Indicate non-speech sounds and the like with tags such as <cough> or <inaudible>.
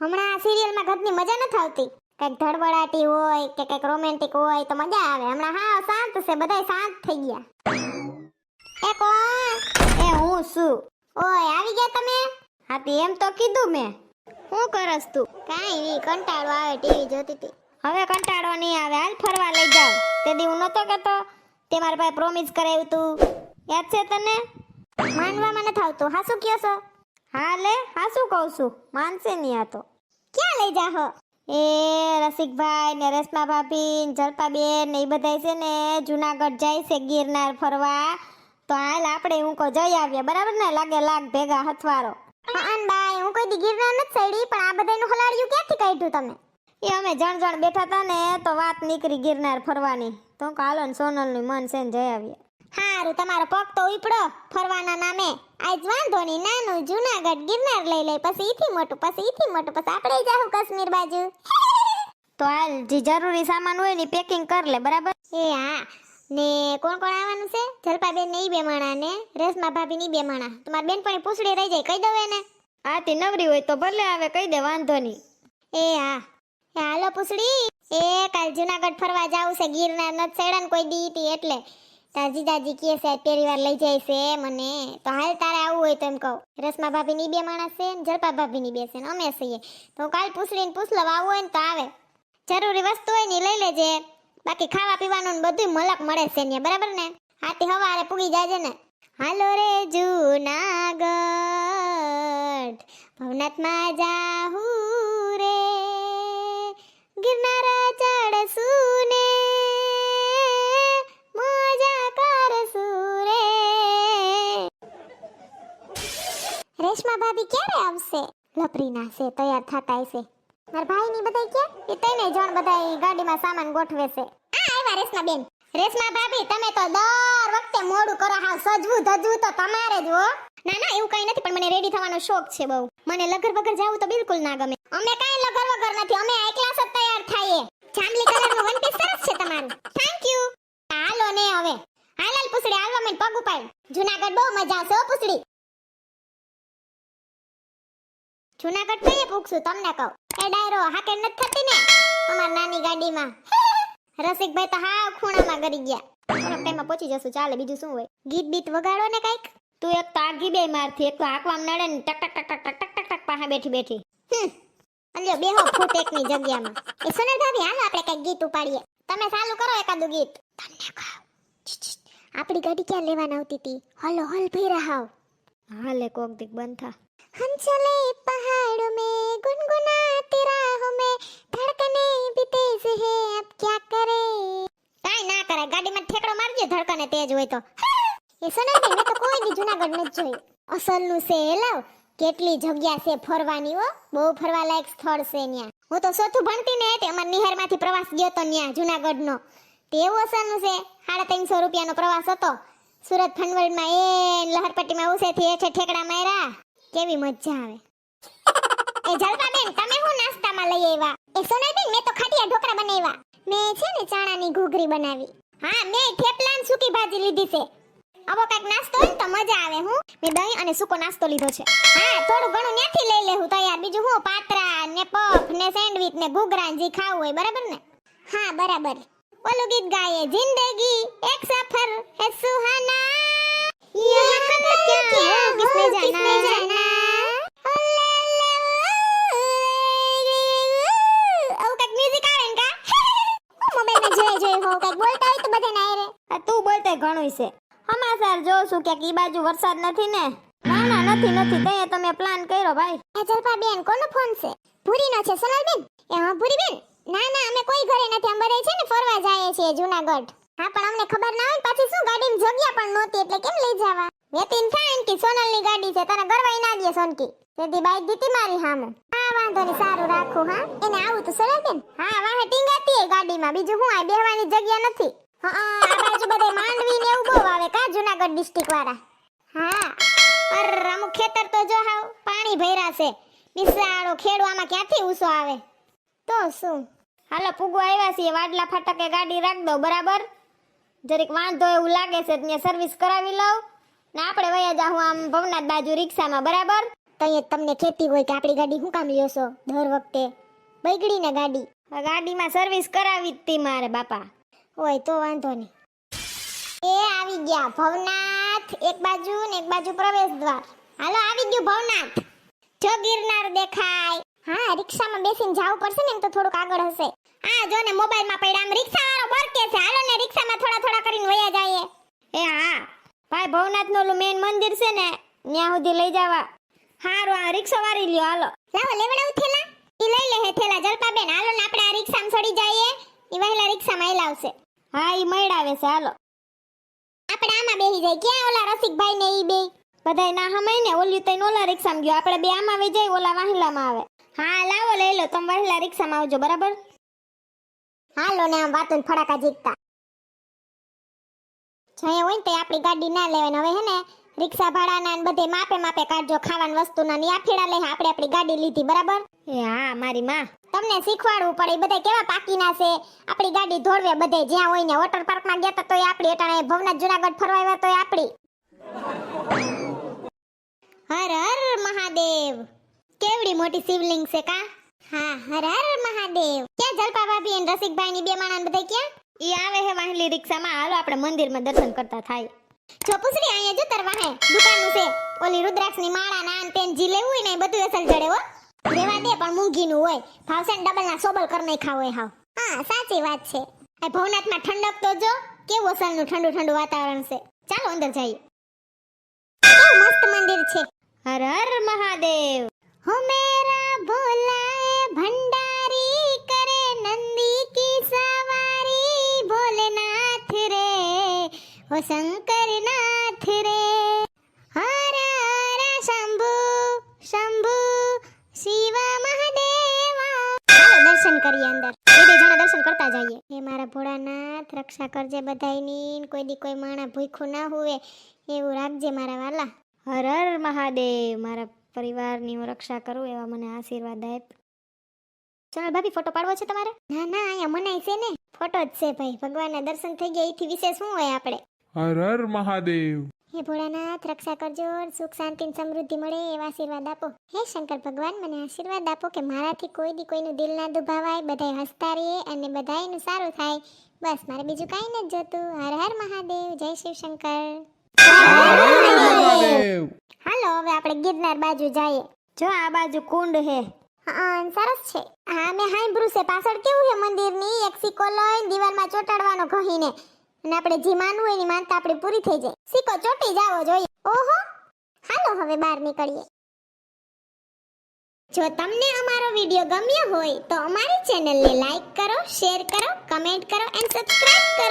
હમણાં આ સિરિયલમાં ઘરની મજા નથી આવતી. કંઈક ધડબડાટી હોય કે કંઈક રોમેન્ટિક હોય તો મજા આવે. હમણાં હા, શાંત છે, બધાય શાંત થઈ ગયા. એ કોણ? એ હું શું ઓય, આવી ગયા તમે? હા તે એમ તો કીધું મેં. શું કરસ તું? કાંઈ નહીં, કંટાળો આવે ટીવી જોતી હતી હવે કંટાળો નહીં આવે, હાલ ફરવા લઈ જાવ તે દી હું નતો કહેતો તે મારા પાસે પ્રોમિસ કરાવ્યું તું. યાદ છે તને? માનવામાં નથી આવતું. હા, શું કહો છો? હા લે હા શું કહું છું? માનશે નહીં આ તો. ક્યાં લઈ જા હો? એ રસિકભાઈ ને રેશમા ભાભી ને જલપાબેન ને એ બધા છે ને જુનાગઢ જાય છે ગિરનાર ફરવા. તો હાલ આપણે હું કહું જઈ આવીએ. બરાબર ને? લાગે લાગ ભેગા હથવારો. અન બાય હું કોઈ દી ગિરનાર નથી ચડી પણ આ બધાનું હલાડ્યું ક્યાંથી કાઢ્યું તમે? એ અમે જણ જણ બેઠા હતા ને તો વાત નીકળી ગિરનાર ફરવાની. તો કાલો ને સોનલનું મન છે ને જઈ આવીએ. હારું તમારો પગ તો ઉપડો ફરવાના નામે. આજ વાંધો નહીં નાનું જુનાગઢ ગિરનાર લઈ લઈ પછી ઈથી મોટું પછી ઈથી મોટું પછી આપણે જાહું કાશ્મીર બાજુ. તો હાલ જે જરૂરી સામાન હોય ને પેકિંગ કર લે બરાબર? એ હા. ને કોણ કોણ આવવાનું છે? જલપાબેન ને ઈ બે માણા ને રેશમા ભાભી ની બે માણા. તમારી બેનપણી પૂછડી રહી જાય કહી દઉં એને. હા તે નવરી હોય તો ભલે આવે કહી દે વાંધો નહીં. એ હા. હાલો પૂછડી. એ કાલ જુનાગઢ ફરવા જાવું છે ગિરનાર નથ ચડ્યા કોઈ દીતી એટલે. તાજી દાજી કહે છે, પહેલી વાર લઈ જાય છે મને. તો હાલ તારે આવવું હોય તો એમ કહું. રસમા ભાભી ની બે માણસ છે ને જળપા ભાભી ની બે છે ને અમે છીએ. તો કાલ પૂછડીને પૂછ લઉં આવવું હોય ને તો આવે. જરૂરી વસ્તુ હોય ને લઈ લેજે. બાકી ખાવા પીવાનું ને બધું મલક મળે છે ને બરાબર ને? હાથી હવારે પૂગી જાજે ને. હાલો રે જુનાગઢ, ભવનાથમાં જાહુ ભાભી ક્યારે આવશે? લપરીના છે, તૈયાર થતા હશે મારા ભાઈ ની બધા કે? એ તઈને જણ બધા ગાડીમાં સામાન ગોઠવે છે. આ આવ્યા રેશમા બેન. રેશમા ભાભી, તમે તો દર વખતે મોડું કરો હા સજવું ધજવું તો તમારે જ હો. ના ના, એવું કઈ નથી, પણ મને રેડી થવાનો શોખ છે બહુ. મને લગર વગર જાવું તો બિલકુલ ના ગમે. અમે કઈ લગર વગર નથી, અમે આ ક્લાસ જ તૈયાર થાઈએ જાંબલી કલરનું વન પીસ સરસ છે તમારું થેન્ક યુ હાલો ને હવે હાલ હાલ પૂછડી હાલવા મને પગ ઉપાડ જુનાગઢ બહુ મજા આવશે હો પૂછડી જુનાગઢ કઈ પૂછશું તમને કહું. એ ડાયરો હાકે નથી થતી ને? અમાર નાની ગાડીમાં. <laughs> રસિકભાઈ તો હા ખૂણામાં ગરી ગયા. થોડાક ટાઈમમાં પહોંચી જશું. ચાલે, બીજું શું હોય? ગીત બીત વગાડો ને કંઈક? તું એક તો આગી બે મારથી, એક તો હાંકવામ નડે ને ટક ટક ટક ટક ટક ટક ટક પાસે બેઠી બેઠી. હમ. અલ્યો બેહો ફૂટ એકની જગ્યામાં. એ સુનિલ ભાભી, હાલો આપણે કંઈક ગીત ઉપાડીએ. તમે ચાલુ કરો એકાદું ગીત. તમને કહું. આપણી ગાડી ક્યાં લેવાના આવતી હતી હલો, હલ ભઈ હાવ. હાલે કોક દીક બંધ થા. हम चले पहाड़ों में गुनगुनाते राहों में धड़कने भी तेज है अब क्या करे કાઈ ના કરે ગાડીમાં ઠેકડો મારજો ધડકને તેજ હોય તો એ સોનાબેન મેં તો કોઈ દી જુનાગઢ નથી જોયું અસલનું છે એ લાવ કેટલી જગ્યા છે ફરવાની હો બહુ ફરવા લાયક સ્થળ છે ન્યા હું તો ચોથું ભણતી ને તે અમાર નિહારમાંથી પ્રવાસ ગયો તો ન્યા જુનાગઢનો તે એવું અસલનું છે સાડા ત્રણસો રૂપિયાનો પ્રવાસ હતો સુરત ફનવડમાં એ લહરપટ્ટીમાં ઉસેથી હેઠે ઠેકડા માર્યા કેવી મજા આવે. એ જલપાબેન, તમે હું નાસ્તામાં લઈ આવ્યા? એ સોનલબેન મેં તો ખાટિયા ઢોકળા બનાવ્યા. મેં છે ને ચણાની ઘૂઘરી બનાવી. હા, મેં થેપલાન સૂકી ભાજી લીધી છે. આવો કાંઈક નાસ્તો હોય તો મજા આવે, હું મેં દહીં અને સૂકો નાસ્તો લીધો છે. હા, થોડું ઘણું ન્યાથી લઈ લેવું તૈયાર. બીજું હું, પાતરા ને પફ ને સેન્ડવિચ ને ઘૂઘરા જે ખાવું હોય, બરાબર ને? હા, બરાબર. ઓલું ગીત ગાઈએ, જિંદગી એક સફર હે સુહાના. યહ કબ ક્યા કિસને જાના? મોબાઈલમાં જે જોઈ હો કઈ બોલતા હોય તો બધાને હારે. આ તું બોલતે ઘણું છે. સમાચાર જોઉં છું કે ઈ બાજુ વરસાદ નથી ને? ના ના નથી નથી. તે તમે પ્લાન કર્યો ભાઈ. એ જલપા બેન કોનો ફોન છે? ભૂરીનો છે સોનલ બેન એ હા ભૂરી બેન ના ના અમે કોઈ ઘરે નથી. અમે રહે છે ને ફરવા જઈએ છીએ જૂનાગઢ. હા પણ અમને ખબર ના હોય ને પાછી શું ગાડીમાં જગ્યા પણ નહોતી એટલે કેમ લઈ જવા? વેતીન થાય ને કે સોનલની ગાડી છે તને ગરવાઈ ના દે સોનકી. તેથી બાઈક દીતી મારી હામો. હા વાંધો નહીં, સારું રાખું, હા. એને આવું તો સોનલ બેન હા, વાહે ટીંગાતી એ ગાડીમાં. બીજું હું આ બેહવાની જગ્યા નથી. હા, આ બાજુ બધે માંડવી ને એવું બહુ આવે. કા જુનાગઢ ડિસ્ટ્રિક્ટ વાળા? હા. અરે, અમુક ખેતર તો જો હાવ પાણી ભર્યા છે. બિસાડો ખેડવામાં ક્યાંથી ઉસો આવે? તો શું? હાલો પૂગો આવ્યા છીએ. વાડલા ફાટકે ગાડી રાખ દો બરાબર? જરીક વાંધો એવું લાગે છે, ત્યાં સર્વિસ કરાવી લઉં. ને આપણે વયા જાઉં આમ ભવનાથ બાજુ રિક્ષામાં, બરાબર? તો તમને ખેતી હોય કે આપણી ગાડી શું કામ લ્યો છો દર વખતે? બગડી ને ગાડી. ગાડીમાં સર્વિસ કરાવી જ તી મારે બાપા. હોય તો વાંધો નહીં. એ આવી ગયા. ભવનાથ એક બાજુ ને એક બાજુ પ્રવેશ દ્વાર. હાલો આવી ગયું ભવનાથ. જો ગિરનાર દેખાય. હા રિક્ષામાં બેસીને જવું પડશે ને એમ તો થોડુંક આગળ હશે. આ જો ને મોબાઈલમાં પડ્યા આમ રિક્ષા વાળો બરકે છે. હાલો ને રિક્ષામાં થોડા થોડા કરીને વયા જાય એ હા. ભાઈ ભવનાથનું મેન મંદિર છે ને ત્યાં સુધી લઈ જવા. હારું, આ રિક્ષા વાળી લ્યો, હાલો. લાવો, લેવડાવું થેલા? ઈ લઈ લે હે થેલા, જલપાબેન, હાલો ને આપણે આ રિક્ષામાં ચડી જઈએ. ઈ વહેલા રિક્ષામાં આઈ લાવશે હા, ઈ મૈડાવે છે, હાલો. આપણે આમાં બેહી જાય. ક્યાં ઓલા રસિકભાઈ ને ઈ બે? બધાય ના હમાય ને ઓલી તઈ ઓલા રિક્ષામાં ગયો. આપણે બે આમાં આવી જાય, ઓલા વાહિલામાં આવે. હા, લાવો, લઈ લો, તમે વહેલા રિક્ષામાં આવજો, બરાબર? હાલો ને, આમ વાતો ફડાકા જીતતા જય હોય ને તે આપણી ગાડી ના લેવાય હવે હે ને રિક્ષા ભાડાના ને બધે માપે માપે કાઢજો ખાવાની વસ્તુના ને આ ફેડા લઈ આપણે આપણી ગાડી લીધી બરાબર? એ હા મારી માં. તમને શીખવાડવું પડે બધા કેવા પાકીના છે? આપણી ગાડી ધોળવે બધે જ્યાં હોય ને વોટર પાર્કમાં ગયા તો તોય આપણી અટાણે ભવનાથ જુનાગઢ ફરવા આવ્યા તોય આપણી. હર હર મહાદેવ. કેવડી મોટી શિવલિંગ છે કા? હા હર હર મહાદેવ. ક્યાં જલપા ભાભી અને રસિકભાઈ ની બે માણસ બધા ક્યાં? ઈ આવે હે વાહલી રિક્ષામાં. હાલો આપણે મંદિરમાં દર્શન કરતા થાય. જો અહીંયા જો તરવા હે, દુકાનનું છે. ઓલી રુદ્રાક્ષની માળા ના અને તેન જી લેવું ને બધું અસલ જડે હો. રેવા દે, પણ મૂંગીનું હોય. ભાવશે ડબલ ના સોબલ કર નાખા હોય હાવ. હા, સાચી વાત છે. આ ભવનાથમાં ઠંડક તો જો, કેવું અસલનું ઠંડુ ઠંડુ વાતાવરણ છે. ચાલો અંદર જઈએ. કેવું મસ્ત મંદિર છે. હર હર મહાદેવ. હો મેરા ભોલા એ ઓ શંકર નાથ રે. હર હર શંભુ શંભુ, શિવ મહાદેવા. દર્શન કરીએ અંદર. એ બે જણા દર્શન કરતા જઈએ. હે મારા ભોળાનાથ, રક્ષા કરજે બધાયની, કોઈ દી કોઈ માણા ભૂખ્યું ના હોવે એવું રાખજે મારા વાલા. હર હર મહાદેવ, મારા પરિવારની હું રક્ષા કરું એવા મને આશીર્વાદ આપ. ચાલ ભાભી, ફોટો પાડવો છે તમારે? ના ના, અહીંયા મનાય છે ને. ફોટો જ છે ભાઈ. ભગવાનના દર્શન થઈ ગયા. એથી વિશેષ શું હોય આપણે? હર હર મહાદેવ. હે ભોળાનાથ, રક્ષા કરજો સુખ, શાંતિ સમૃદ્ધિ મળે એવા આશીર્વાદ આપો. હે શંકર ભગવાન, મને આશીર્વાદ આપો કે મારાથી કોઈ દી કોઈનું દિલ ના દુભાવાય, બધાય હસતા રહીએ અને બધાયનું સારું થાય. બસ, મારે બીજું કાંઈ નથી જોતું. હર હર મહાદેવ, જય શિવ શંકર. હાલો, હવે આપણે ગિરનાર બાજુ જઈએ. જો આ બાજુ કુંડ હે. સરસ છે. હા, મેં હાઈ બ્રુસે પાછળ કેવું છે મંદિરની? એક સિક્કો લઈને દિવાલમાં ચોટાડવાનો કહીને અને આપણે જે માનવું એની માનતા આપણી પૂરી થઈ જાય. સિક્કો ચોટી જાવો જોઈએ. ઓહો! હાલો હવે બહાર નીકળીએ. જો તમને અમારો વીડિયો ગમ્યો હોય તો અમારી ચેનલને લાઈક કરો, શેર કરો, કમેન્ટ કરો એન્ડ સબસ્ક્રાઇબ કરો.